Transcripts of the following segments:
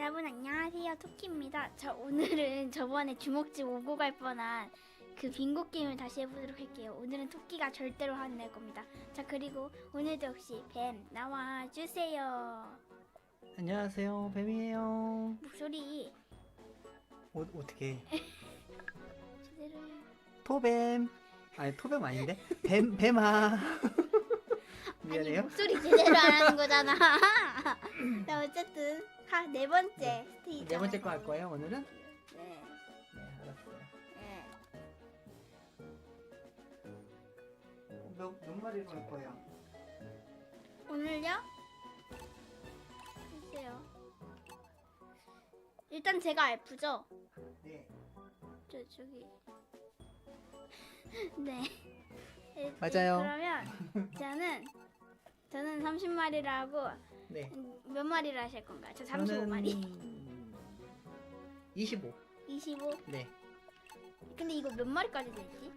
여러분 안녕하세요 토끼입니다. 저 오늘은 저번에 주먹집 오고 갈 뻔한 그 빙고 게임을 다시 해보도록 할게요. 오늘은 토끼가 절대로 화낼 겁니다. 자 그리고 오늘도 역시 뱀 나와 주세요. 안녕하세요 뱀이에요 목소리 어, 어떻게 제대로 해. 토뱀 아니 토뱀 아닌데 뱀 뱀아 아니 미안해요 목소리 제대로 안 하는 거잖아. 자 어쨌든 하, 네 번째 스테이지. 네 번째 거 할 거예요 오늘은 네. 네 알았어요 네. 몇, 몇 마리로 할 거예요 오늘요? 글쎄요. 일단 제가 알프죠? 네 저 저기 네 일- 맞아요. 그러면 저는 저는 30마리를 하고 네. 음, 몇 마리를 하실 건가요? 저 35마리 25 25 네 근데 이거 몇 마리까지 되지?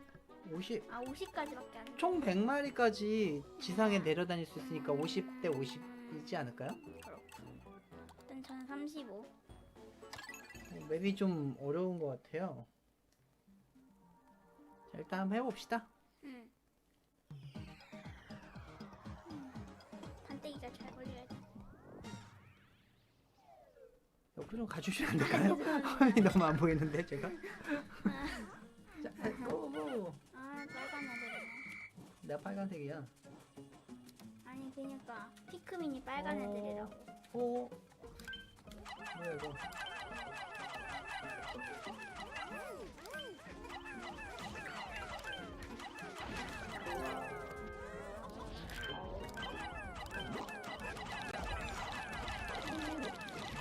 50. 아 50까지밖에 안 돼. 총 100마리까지 지상에 내려다닐 수 있으니까 50대 50이지 않을까요? 일단 저는 35 어, 맵이 좀 어려운 것 같아요 자 일단 한번 해봅시다 판때기가 잘 걸려야 돼 옆으로 좀 가주시면 안 될까요? 화면이 너무 안 보이는데 제가? 자 고고. 아 빨간 애들이네 내가 빨간색이야. 아니 그니까 피크민이 빨간 어. 애들이라고. 오 뭐야 이거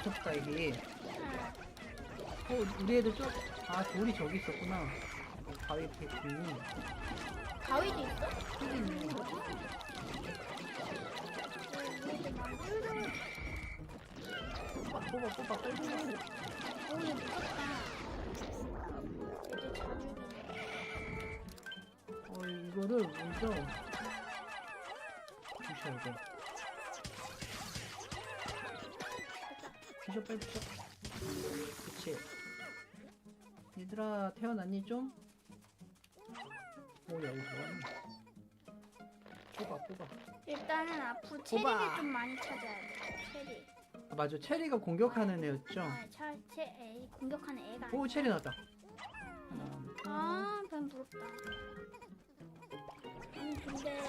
무섭다 이게. 아, 어 우리 애들 쪽아 돌이 저기 있었구나. 바위 패킹이 가위도 있어? 여기 있네 뽑아 뽑아 뽑아 뽑아. 오 이거 무섭다 어, 이거를 먼저 부셔야 돼. 부셔, 빨리 부셔. 그치. 얘들아, 태어났니 좀? 뭐야, 이거 뭐하니? 뽑아, 뽑아. 일단은 앞으로. 체리를 좀 많이 찾아야 돼 체리 아, 맞아. 체리가 공격하는 애였죠? 아, 차, 체, 애, 공격하는 애가 오, 아니야. 체리 나왔다. 아, 뱀 부럽다 아니 근데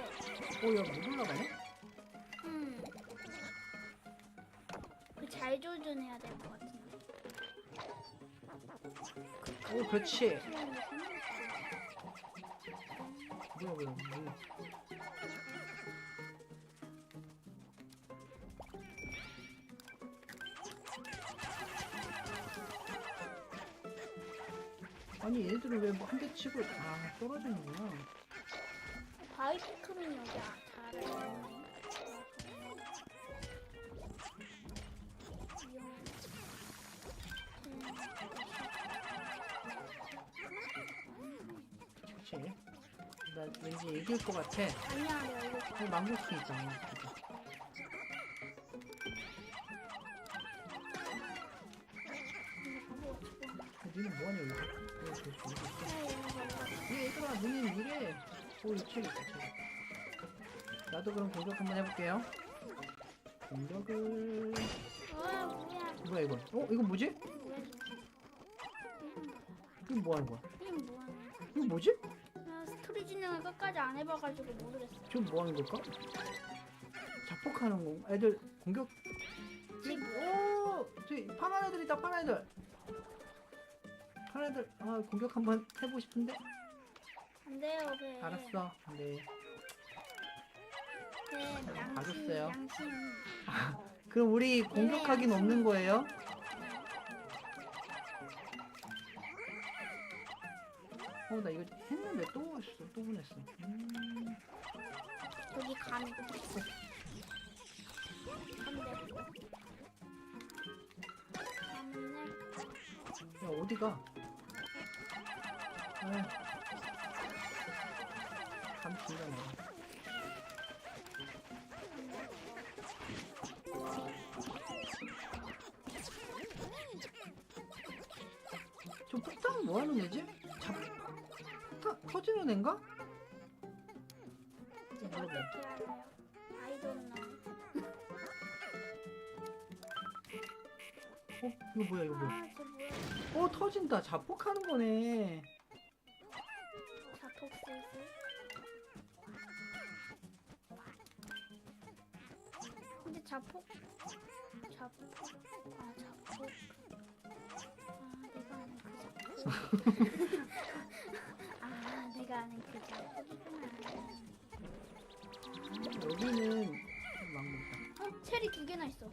오, 야, 못 올라가네? 잘 조준해야 될 것 같은데. 오, 그렇지. 뭐야, 뭐야, 뭐야. 아니 얘들은 왜 뭐 한 대 치고 아 떨어지는구나. 바위 피크민이 여기 아- 잘하 왠지 이길 것 같아. 아니야 내가 이거 어, 망고스 있잖아 어, 니는 뭐하냐 여기? 왜 계속 여기 있어. 얘 얘들아 누님 이래 오 이 책 있다 책 나도 그럼 공격 한번 해볼게요. 공격을. 와 뭐야 이건 어 이건 뭐지? 이건 뭐 하는 거야? 끝까지 안 해봐가지고 모르겠어. 지금 뭐 하는 걸까? 자폭하는 거. 애들 공격. 쟤 뭐야 오! 저기 파란 애들이다 파란 애들. 파란 애들 아 공격 한번 해보고 싶은데? 안 돼요 배 알았어. 네. 배 양심 가졌어요. 양심. 그럼 우리 공격하긴 없는 거예요? 어 나 이거 했는데 또 했어 또 보냈어 음. 여기 간. 간대. 간을 야 어디가 아휴 감 진짜 많아 저 폭탄은 뭐하는거지? 잡 터, 터지는? I don't know. 어 이거 뭐야 이거 뭐야? 아, 저 뭐야? 어 터진다. 자폭하는 거네. 자폭 슬슬. 근데 자폭 자폭 아 자폭 아 내가 아는 그 자폭 아 내가 아는 그 자폭이구나 여기는 막 먹다. 어 체리 두 개나 있어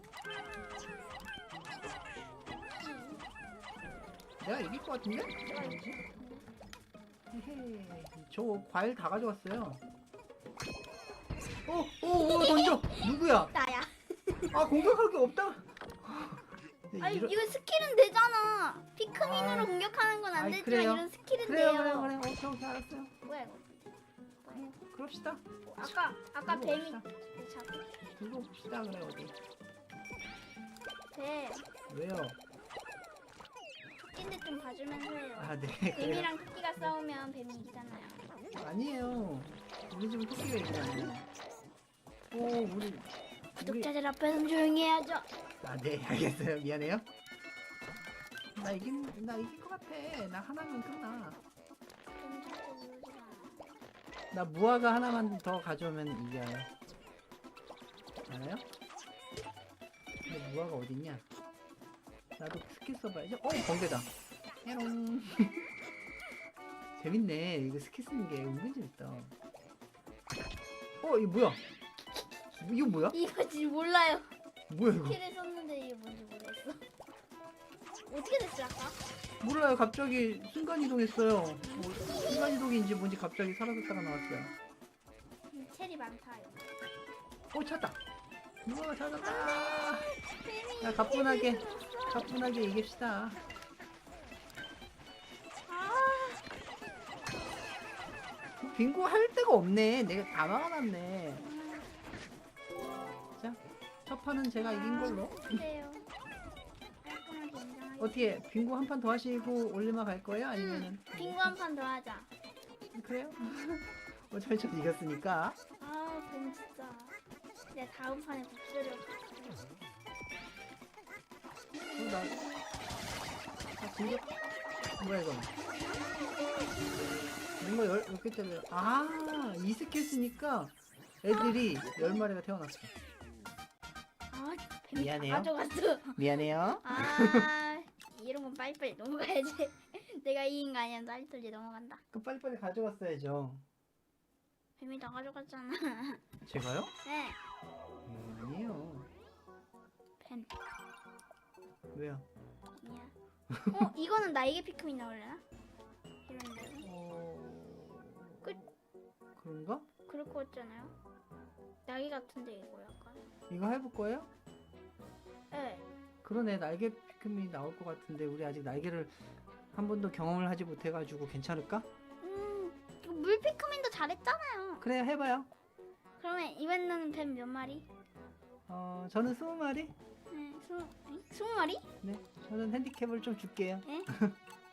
내가 이길 것 같은데? 뭐지? 헤헤. 저 과일 다 가져왔어요. 어, 어, 어, 던져. 누구야? 나야 아, 공격할 게 없다. 아니 이런- 이거 스킬은 되잖아 피크민으로 아. 공격하는 건 안 아이, 되지만 그래요? 이런 스킬은 그래요, 돼요 그래요, 그래요. 오케이, 오케이, 알았어요. 뭐야 이거 어, 그럽시다. 어, 아까 아까 뱀이 봅시다. 두고 봅시다, 그래, 어디. 뱀 왜요? 토끼인데 좀 봐주면서 해요 아, 네, 그래요. 뱀이랑 토끼가 싸우면 뱀이 이기잖아요. 아니에요. 우리 집은 토끼가 있잖아요. 오, 우리. 구독자들 앞에서는 조용히 해야죠. 아, 네, 알겠어요. 미안해요. 나 이긴, 나 이길 것 같아. 나 하나면 끝나. 나 무화과 하나만 더 가져오면 이겨요. 알아요? 근데 무화과 어딨냐? 나도 스킬 써봐야지. 어, 번개다. 해롱. 재밌네. 이거 스킬 쓰는 게 은근 재밌다. 어, 이거 뭐야? 이거 뭐야? 이거 지금 몰라요. 뭐야 이거? 키를 썼는데 이게 뭔지 모르겠어. 어떻게 됐어 아까? 몰라요. 갑자기 순간 이동했어요. 뭐, 순간 이동인지 뭔지 갑자기 사라졌다가 나왔어요. 음, 체리 많다. 이거. 어, 찾다. 무화과 찾았다. 야, 가뿐하게. 이렇게 생겼어. 가뿐하게 이깁시다. 아, 빙고 할 데가 없네. 내가 다 막아놨네. 음, 자, 첫 판은 제가 이긴 걸로. 그래요. 깔끔하게 인정하게. 어떻게 빙고 한 판 더 하시고 올리마 갈 거예요? 아니면은 빙고 한 판 더 하자. 그래요? 어차피 전 이겼으니까. 아, 뱀 진짜. 내 다음 판에 복수를. 어, 나, 아, 공격 뭐야 이거? 뭔가 열, 몇 개짜리? 아, 이 스킬 쓰니까 애들이 열 마리가 태어났어. 아, 뱀이 미안해요. 다 가져갔어. 미안해요. 아 이런 건 빨리빨리 넘어가야지 내가 거 아니야 빨리빨리 넘어간다 그 빨리빨리 가져갔어야죠. 뱀이 다 가져갔잖아 제가요? 네 음, 아니에요. 뱀 왜요? 미안 어 이거는 나에게 피크민 나올려나? 이런데 어... 끝. 그런가? 그럴 것 같잖아요 날개 같은데 이거 약간 이거 해볼 거예요? 네 그러네 날개 피크민이 나올 것 같은데 우리 아직 날개를 한 번도 경험을 하지 못해가지고 괜찮을까? 음, 이거 물 피크민도 잘했잖아요 그래요 해봐요. 그러면 이번에는 뱀 몇 마리? 어 저는 스무 마리. 네 스무, 에? 스무 마리? 네 저는 핸디캡을 좀 줄게요. 네?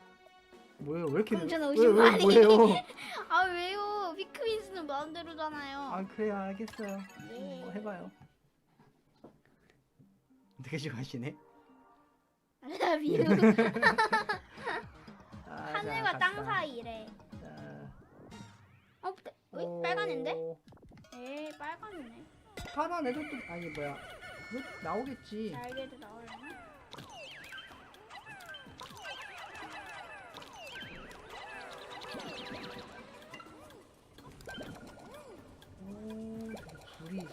뭐예요? 왜 이렇게 저는 왜, 50 왜. 뭐예요? 아 왜요 피크민 수는 마음대로잖아요 아 그래요 알겠어요. 예. 뭐 해봐요. 되게 좋아하시네. 알라뷰 아, 하늘과 자, 땅 갔다. 사이래. 자, 어, 네. 어이, 오, 빨간인데? 에 빨간이네. 파란 애도 또 아니 뭐야? 이거 나오겠지. 날개도 나오려나?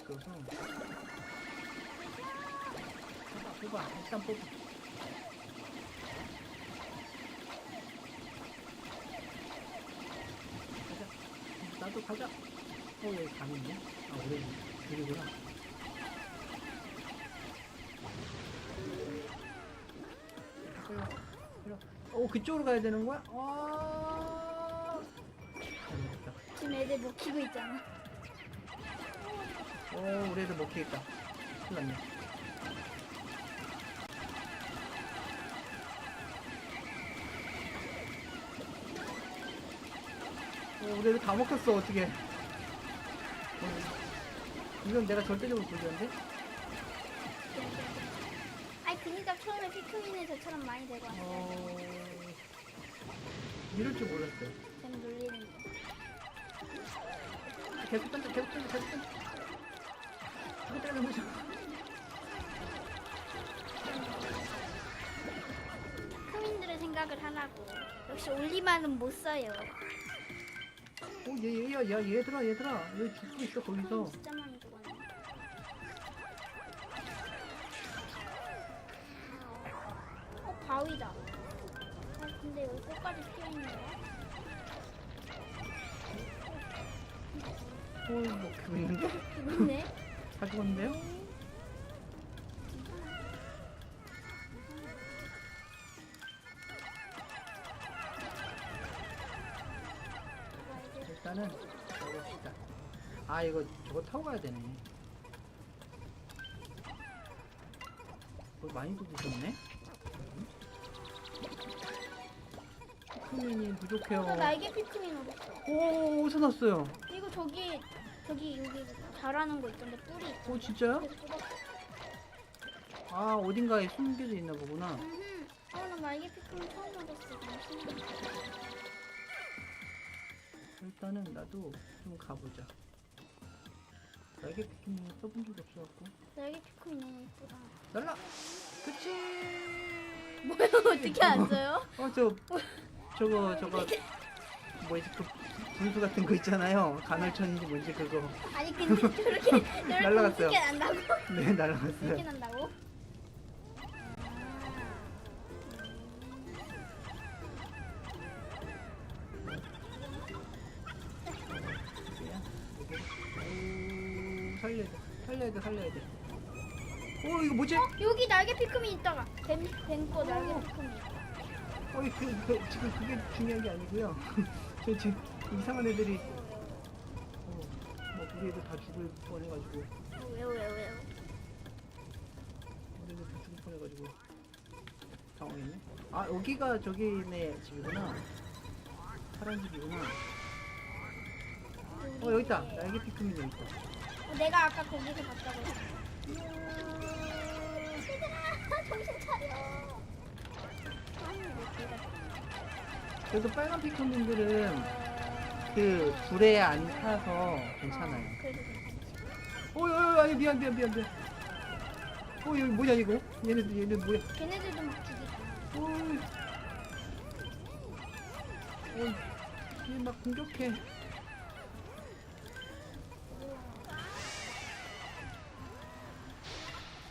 있어서. 뽑아, 뽑아, 일단 뽑아. 가자. 나도 가자. 어, 여기 감이 있네? 아, 오래, 불이구나. 그래, 그래. 어, 그쪽으로 가야 되는 거야? 아, 잘못했다. 지금 애들 못 키고 있잖아. 오, 우리 애들 먹히겠다. 큰일 났네. 우리 애들 다 먹혔어 어떻게? 어, 이건 내가 절대적으로 불리한데? 아니 그니까 처음에 피크민을 저처럼 많이 왔어요. 어... 이럴 줄 몰랐어요. 저는 놀리는 거. 계속 던져, 계속 던져, 계속 던져. 크민들의 생각을 하라고. 역시 올리만은 못 써요. 오, 얘, 얘야, 야, 얘들아, 얘들아. 왜 죽고 있어, 거기서. 진짜 많이 죽었네. 어 바위다. 아 근데 여기 끝까지 피어 있네요. 오, 뭐, 그거 있는데? 죽네. 다 죽었는데요? 일단은 가봅시다. 아, 이거 저거 타고 가야 되네. 뭐 많이 두셨네? 피크민이 부족해요. 나 날개 피크민 어딨어? 오, 어디서 났어요? 이거 저기 저기 여기 자라는 거 있던데 뿌리 있던데. 오, 진짜요? 그래서 뽑았어. 아, 어딘가에 숨겨져 있나 보구나. 음흠. 어, 나 날개 피크민 처음 먹었어. 너무 신기해. 일단은 나도 좀 가보자. 날개 피크민 써본 적이 없어갖고. 날개 피크민 너무 예쁘다. 날라! 그치! 뭐야 어떻게 안 써요? 어, 저, 저거, 저거, 뭐지, 그, 분수 같은 거 있잖아요. 간헐천인지 뭔지 그거. 아니 근데 저렇게 저렇게 날라갔어요. 어떻게 난다고? 네, 날아갔어요. 난다고? 오, 살려야 돼. 살려야 돼, 살려야 돼. 오, 이거 뭐지? 어 여기 날개 피크민 있다가 뱀 뱀거 날개 피크민. 어, 그, 그, 지금 그게 중요한 게 아니고요. 저 지금 이상한 애들이, 어, 뭐, 우리 애들 다 죽을 뻔해가지고. 어, 왜요 왜요 왜요? 우리 애들 다 죽을 뻔해가지고. 당황했네. 아, 여기가 저기 네 집이구나. 파란 집이구나. 어, 여기 있다. 날개 피크민 여기 있다. 어, 내가 아까 거기서 봤다고. 얘들아 정신 차려. 아니 왜 그래? 그래도 빨간 피크민들은 그 불에 안 타서 괜찮아요. 괜찮지. 어, 어, 어, 아니 미안 미안 미안 미안. 어, 여기 뭐냐 이거? 얘네 얘네 뭐야? 걔네들도 막 죽이고. 어이. 어이. 얘막 공격해.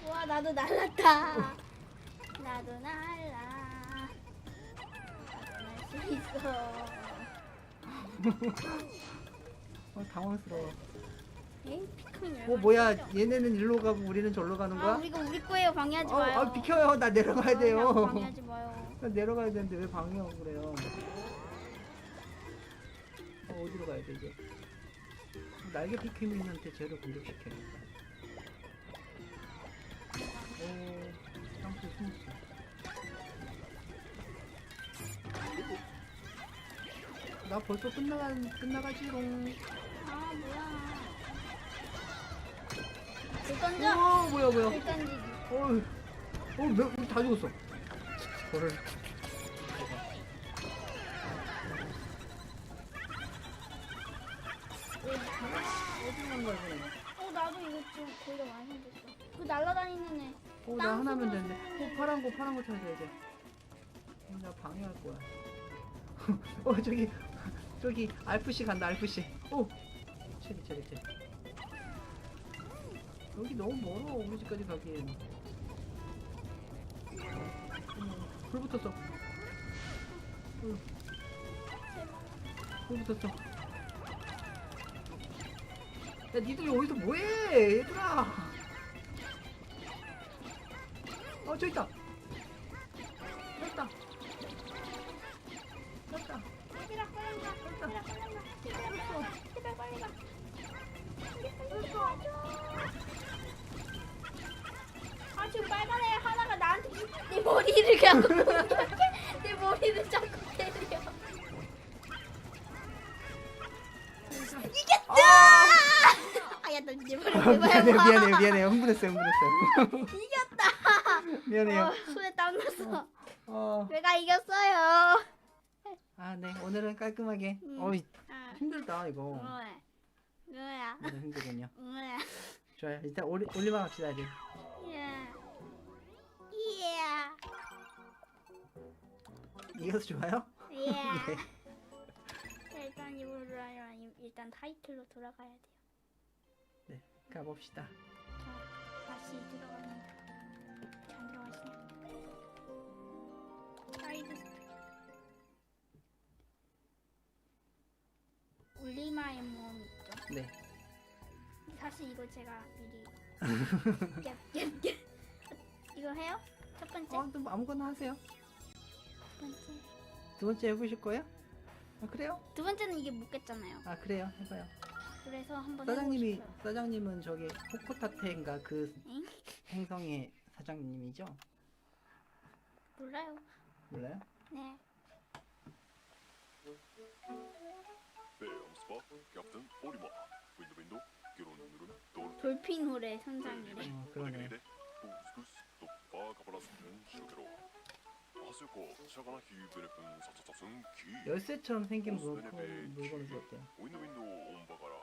우와 나도 날랐다. 나도 날라. 나도 날수 있어. 어, 당황스러워. 에이 피크민 어, 뭐야? 얘네는 일로 가고 우리는 절로 가는 아 거야? 우리가 우리 거예요 방해하지 어, 마요. 아, 비켜요. 나 내려가야 아, 돼요. 나 방해하지 마요. 나 내려가야 되는데 왜 방해하고 그래요? 어, 어디로 가야 돼 이제? 날개 피크민한테 쟤를 공격시켜야겠다. 오, 땅속에 숨었어. 나 벌써 끝나가 끝나가지롱. 아 뭐야. 불 던져. 오, 뭐야 뭐야? 불 던지기. 어우, 어, 몇, 우리 다 죽었어. 저를. 어디? 어 나도 이거 좀 거의 다 완성됐어. 그 날라다니는 애. 어, 나 하나면 되는데. 어, 파란 거, 파란 거 찾아야 돼. 어, 나 방해할 거야. 어, 저기, 저기, 알프씨 간다, 알프씨. 오! 체리, 체리, 체리. 여기 너무 멀어, 우리 집까지 가기엔. 어머, 불 붙었어. 불, 불 붙었어. 야, 니들 여기서 뭐해, 얘들아! 어, 저 있다. 저 있다. 자꾸 공격해. 내 머리를 자꾸 때려. 이겼다! 아야 나 이제 아, 버려 미안해요 미안해요 미안해요 흥분했어요 흥분했어요 이겼다! 미안해요 어, 손에 땀 났어. 어, 내가 이겼어요. 아, 네. 오늘은 깔끔하게. 음. 어이, 아, 힘들다, 이거. 뭐야? 뭐야? 오늘 힘들군요. 뭐야? 좋아요. 일단 올리, 올리마 갑시다, 이제. 예. 이야. 이것도 좋아요? 예. 네. 자, 일단 이걸로 일단 타이틀로 돌아가야 돼요. 가봅시다. 자, 다시 들어갑니다. 잘 들어가시네. 사이드 스토리. 올리마의 모험 있죠. 네. 사실 이거 제가 미리 깹깹깹 이거 해요? 첫 번째, 어, 또 아무거나 하세요. 두 번째. 두 번째 해보실 거예요? 아, 그래요? 두 번째는 이게 못 깼잖아요. 아, 그래요. 해봐요. 그래서 한번 사장님이, 해보고 싶어요. 사장님은 저기 호코타테인가 그 엥? 행성의 사장님이죠? 몰라요. 몰라요? 네. Bam Spa, Captain Orima. Window window, get on the room, door. 돌핀 홀의 선장이래. 어, 그러네. 데 부스쿠스 또 바가바라스는 시로게로. 열쇠처럼 생긴 물건. 윈도우 윈도우 온바가라.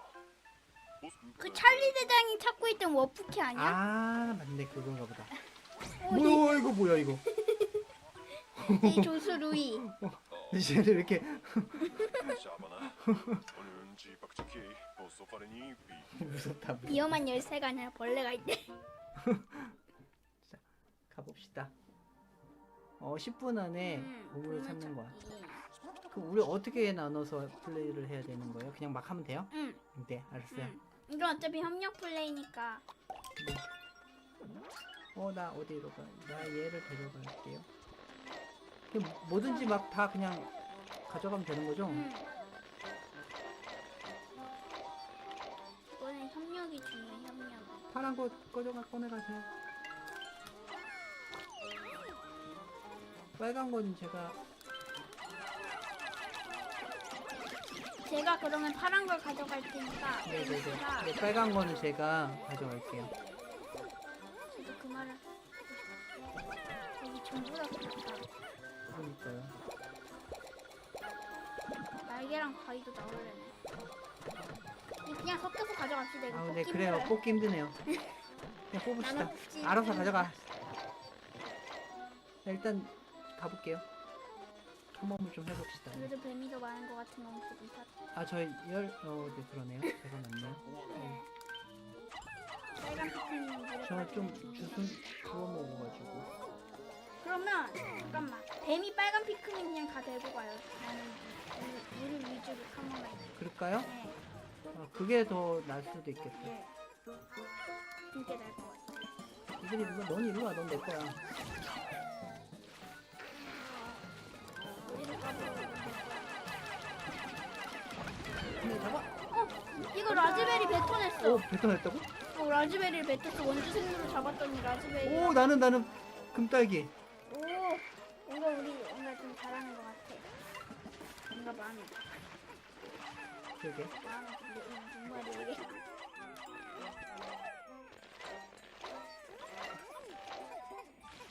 그 찰리 대장이 찾고 있던 워프키 아니야? 아, 맞네. 그건가 보다. 어, 뭐야, 이거 뭐야, 이거. 이 조수 루이. 쟤네 왜 이렇게. 무섭다. 위험한 열쇠가 아니라 벌레가 있대. 가봅시다. 어, 10분 안에 음, 보물을 보물 찾는 거야. 찾기. 그럼 우리 어떻게 나눠서 플레이를 해야 되는 거예요? 그냥 막 하면 돼요? 응. 네, 알았어요. 응. 이건 어차피 협력 플레이니까. 어, 나 어디로 가? 나 얘를 데려갈게요. 그냥 뭐든지 막 다 그냥 가져가면 되는 거죠? 응. 이거는 협력이 중요해 협력. 파란 거 꺼져가 꺼내가세요. 빨간 건 제가 제가 그러면 파란 걸 가져갈 테니까 네네네. 제가 네, 빨간 거는 제가 가져갈게요. 저도 그 말을 여기 전부 다 그렇다. 그러니까요. 날개랑 가위도 나오려네. 그냥 섞여서 가져갑시다. 이거 아, 뽑기 네 그래요. 힘들어요. 뽑기 힘드네요. 그냥 뽑읍시다. 뽑지. 알아서 가져가. 자, 일단 가볼게요. 탐험을 좀 해봅시다. 그래도 뱀이 더 많은 것 같은 건 기분 탓. 아, 저희 열, 어, 네, 그러네요. 제가 맞네요. 어, 빨간 피크님 물에 저는 좀 빠지는 주순 주워 먹어가지고. 그러면 잠깐만. 뱀이 빨간 피크님 그냥 다 들고 가요. 나는 물- 물을 위주로 탐험할게. 그럴까요? 네. 아, 그게 더 나을 수도 있겠다. 네. 그게 나을 것 같아. 이들이 누가 넌 일로 와, 넌 내 거야. 가도 근데 잡아. 이거 라즈베리 뱉어냈어. 오, 뱉어냈다고? 어, 라즈베리를 뱉었어. 원주 생물을 잡았더니 라즈베리. 오, 나는 나는 금딸기. 오, 뭔가 우리 뭔가 좀 잘하는 것 같아. 뭔가. 그러게. 마음에 들어. 무슨 말이야?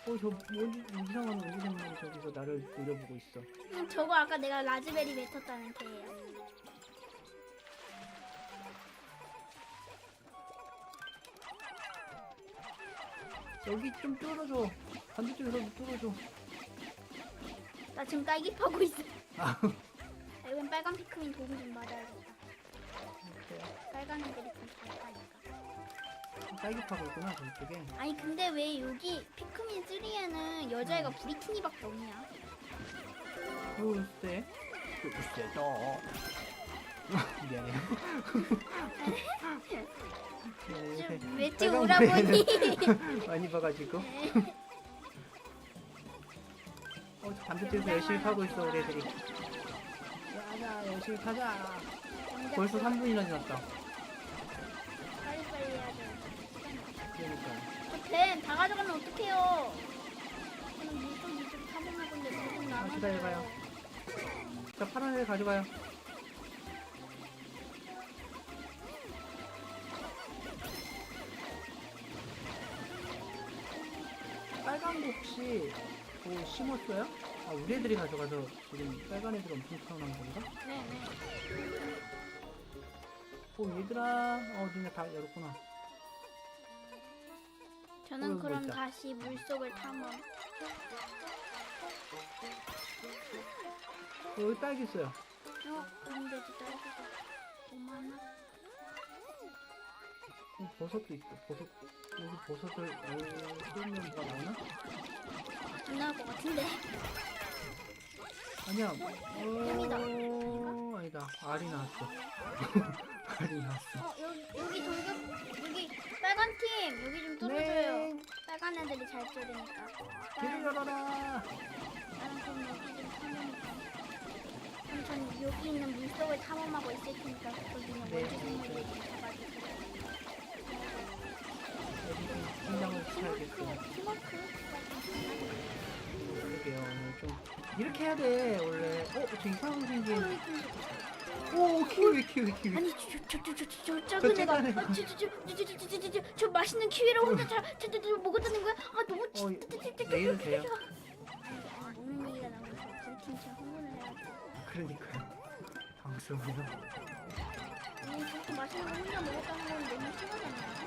어, 저 뭔지 이상한 우주생물이 저기서 나를 노려보고 있어. 음, 저거 아까 내가 라즈베리 뱉었다는 개예요. 여기 좀 뚫어줘. 반대쪽에서 좀 뚫어줘. 나 지금 딸기 파고 있어. 아, 아, 이건 빨간 피크민 도움 좀 받아야겠다. 그래요. 빨간 애들이 좀잘 파니 까. 딸기 파고 있구나, 저쪽에. 아니 근데 왜 여기 피크민 3에는 여자애가 브리트니밖에 없냐? 글쎄. 글쎄, 너. 미안해요. 네, 좀 빨간 오라버니. 머리에는 많이 봐가지고. 네. 어, 저 반대쪽에서 열심히 파고 있어, 우리 애들이. 가자, 열심히 파자. 벌써 3분이나 지났다. 뱀 다 가져가면 어떡해요? 저는 물좀 이쪽 타먹는 건데 조금 아, 남았어요. 기다려봐요. 저 파란 애 가져가요. 빨간 거 혹시 뭐 심었어요? 아, 우리 애들이 가져가서 지금 빨간 애들 엄청 타오난 건가? 네네. 오, 얘들아. 어, 니네 다 열었구나. 저는 어, 뭐 그럼 있다. 다시 물속을 탐험. 어, 여기 딸기 있어요 어, 그런데도 딸기가 5만 원. 어, 버섯도 있어 버섯 여기 버섯을 어, 뜯으면 뭐가 나오나? 안 나올 것 같은데. 아니야. 어 아니다 알이 나왔어 알이 나왔어 어, 여기 여기 돌격 여기 빨간 팀 여기 좀 뚫어줘요. 빨간 애들이 잘 뚫으니까. 길을 열어라 다른 팀 여기 좀 탐험해줘. 그럼 전 여기 있는 물속을 탐험하고 있을 테니까 거기는 네. 월드 생물들 좀 잡아주세요. 여기 좀 성장을 시켜야겠어 팀워크 팀워크. 그러게요 오늘 좀 이렇게 해야 돼 원래 어? 저 이상하게 생긴 어, 오 키위 키위 키위 아니 저저저저저 저 작은 애가 작은 애가. 저저저저저저저 맛있는 키위를 혼자 저저저 먹었다는 거야? 아 너무 어 내일은 돼요 먹는 얘기가 흥분을. 그러니까요 당황스러워요 아니 그렇게 맛있는 거 혼자 먹었다는 건 너무 심하잖아. 김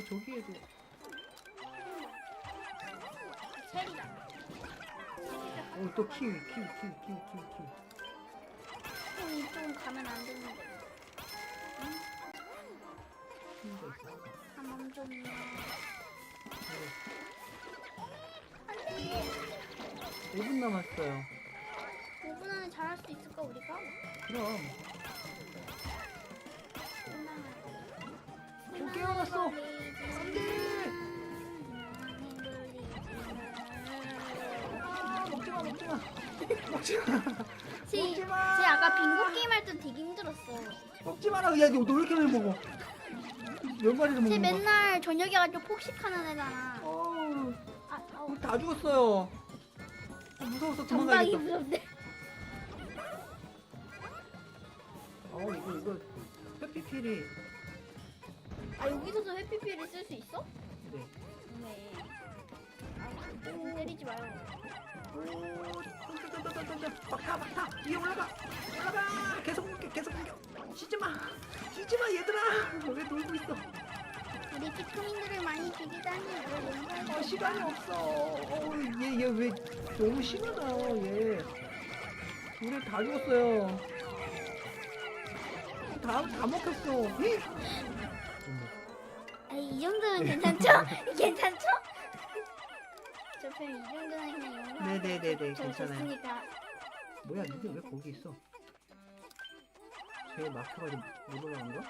뭐야? 어, 저기에도. 세리를 어또 키위 키위 키위 키위 키위 키위 한 이쪽은 가면 안 되는데. 키위가 있어 한번 좀. 어, 안돼. 5분 남았어요 5분 안에 잘할 수 있을까 우리가? 그럼 좀 어, 깨어났어. 먹지마 먹지마 먹지마 제, 제 먹지마 아까 빙고 게임 할 때 되게 힘들었어. 먹지마라 야너 왜 이렇게 많이 먹어 몇 마리를 쟤 먹는 거야 맨날 저녁에 가지고 폭식하는 애잖아. 어우 아, 어, 다 죽었어요 어, 무서워서 전방이 도망가야겠다 무섭네. 어 이거 이거 해피필이 아 여기서도 해피피를 쓸 수 있어? 네 네. 아, 때리지 마요. 오. 막타, 막타. 위에 올라가. 올라가. 계속 공격, 계속 공격. 쉬지 마. 쉬지 마, 얘들아. 왜 놀고 있어? 우리 피크민들을 많이 죽이다니 왜 용서해 어, 시간이 없어. 어, 얘, 얘 왜 너무 심하다, 얘. 우리 다 죽었어요. 다, 다 먹혔어. 이 정도면 괜찮죠? 괜찮죠? 저편 이 정도는 그냥 용서. 네네네네, 저 괜찮아요. 좋으니까. 뭐야, 니네 왜 거기 있어? 쟤 막혀가지고 못 올라간 거야?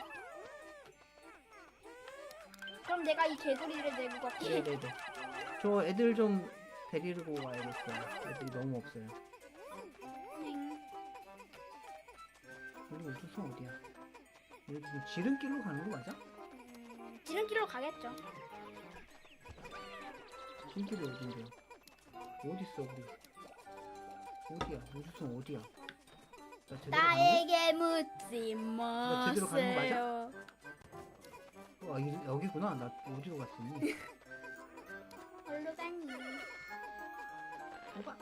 그럼 내가 이 개구리를 들고 갈게. 네네네. 저 애들 좀 데리고 와야겠어요. 애들이 너무 없어요. 네. 우리 우주선 어디야? 여기 지금 지름길로 가는 거 맞아? 음, 지름길로 가겠죠. 지름길이 어딘데요? 어디 있어 우리? 어디야? 우주선 어디야? 나 제대로 가는 나에게 묻지 나 제대로 가는 거 마세요. 거? 어, 아, 이- 여기구나. 나 어디로 갔었니? 얼른 가니. 오빠.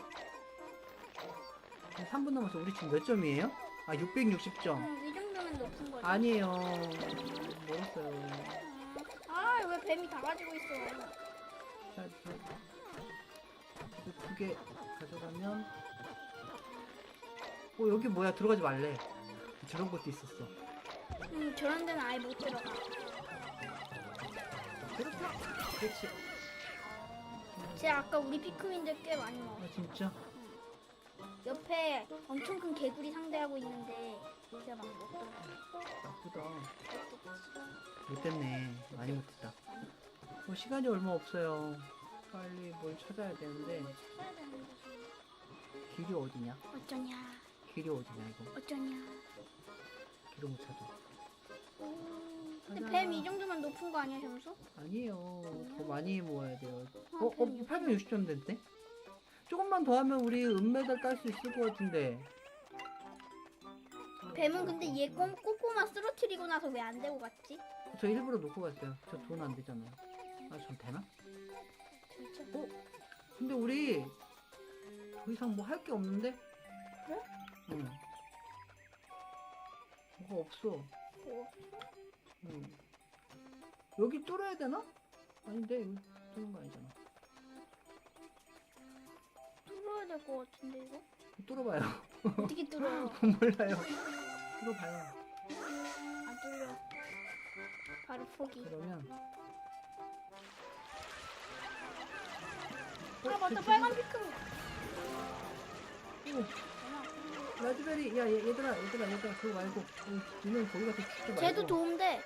3분 남았어. 우리 지금 몇 점이에요? 아, 660점. 음, 이 정도면 높은 거지. 아니에요. 멀었어요. 아, 왜 뱀이 다 가지고 있어? 자, 두개 가져가면 어 여기 뭐야? 들어가지 말래. 저런 것도 있었어. 음, 저런 데는 아예 못 들어가. 그렇다 그렇지. 쟤 아까 우리 피크민들 꽤 많이 먹어. 아 진짜? 옆에 엄청 큰 개구리 상대하고 있는데 제가 막 먹더라. 나쁘다. 못됐네. 많이 못했다 뭐 시간이 얼마 없어요 빨리 뭘 찾아야 되는데 찾아야 되는데 길이 어디냐 어쩌냐? 길이 어디냐 이거 어쩌냐? 길을 못 찾아 근데 가자. 뱀 이 정도면 높은 거 아니야, 점수? 아니에요 더 많이 모아야 돼요 아, 어? 어? 뱀이 860점 됐네 조금만 더 하면 우리 은메달 딸 수 있을 것 같은데. 뱀은 근데 얘 꼼, 꼬꼬마 쓰러뜨리고 나서 왜 안 되고 갔지? 저 일부러 놓고 갔어요. 저 돈 안 되잖아요. 아, 전 되나? 어? 근데 우리 더 이상 뭐 할 게 없는데? 그래? 응. 뭐가 없어. 뭐, 응. 여기 뚫어야 되나? 아닌데 여기 뚫는 거 아니잖아. 뚫어야 될 것 같은데 이거? 뚫어봐요. 어떻게 뚫어요? 몰라요. 뚫어봐요. 안 뚫려. 바로 포기. 그러면. 아 어, 맞다 저 빨간 피크. 라즈베리. 야 얘, 얘들아 얘들아 얘들아 그거 말고. 어, 니는 거기 가서 죽지 말고. 쟤도 도움돼.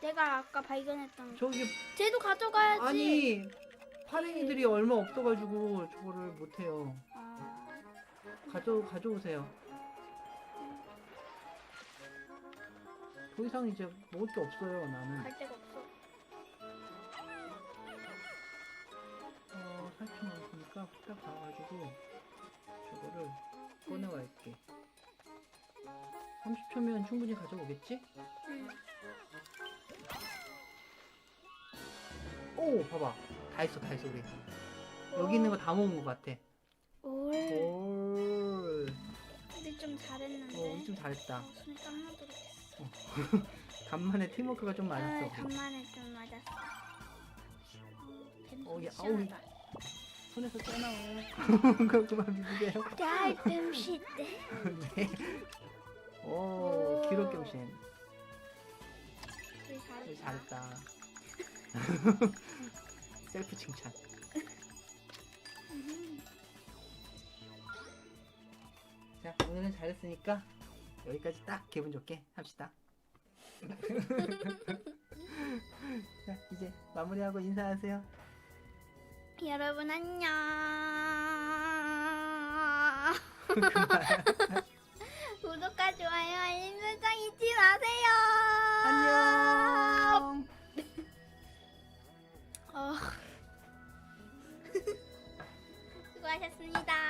내가 아까 발견했던 거. 저기 쟤도 가져가야지. 아니 파랭이들이 얼마 없어가지고 저거를 못해요. 아, 가져 가져오세요. 더 이상 이제 먹을 게 없어요 나는. 갈 데가 없어. 어 8초 남았으니까 후딱 가가지고 저거를 꺼내와야지. 30초면 충분히 가져오겠지? 응. 오 봐봐 다 했어 다 했어 우리. 여기 있는 거 다 먹은 것 같아. 올. 올. 우리 좀 잘했는데. 어 우리 좀 잘했다. 어, 손이 땀나도록 했어. 간만에 팀워크가 좀 아, 많았어. 간만에 좀 맞았어. 뱀 어, 야, 아우. 시원하다. 손에서 떼나와요. 그거 그만 비비세요. 깔끔시 때. 네. 오, 기록 경신. 우리 잘했다. 잘했다. 셀프 칭찬. 음. 자, 오늘은 잘했으니까 여기까지 딱 기분 좋게 합시다. 자, 이제 마무리하고 인사하세요. 여러분 안녕. 구독과 좋아요 알림 설정 잊지 마세요. 안녕. 어. 수고하셨습니다.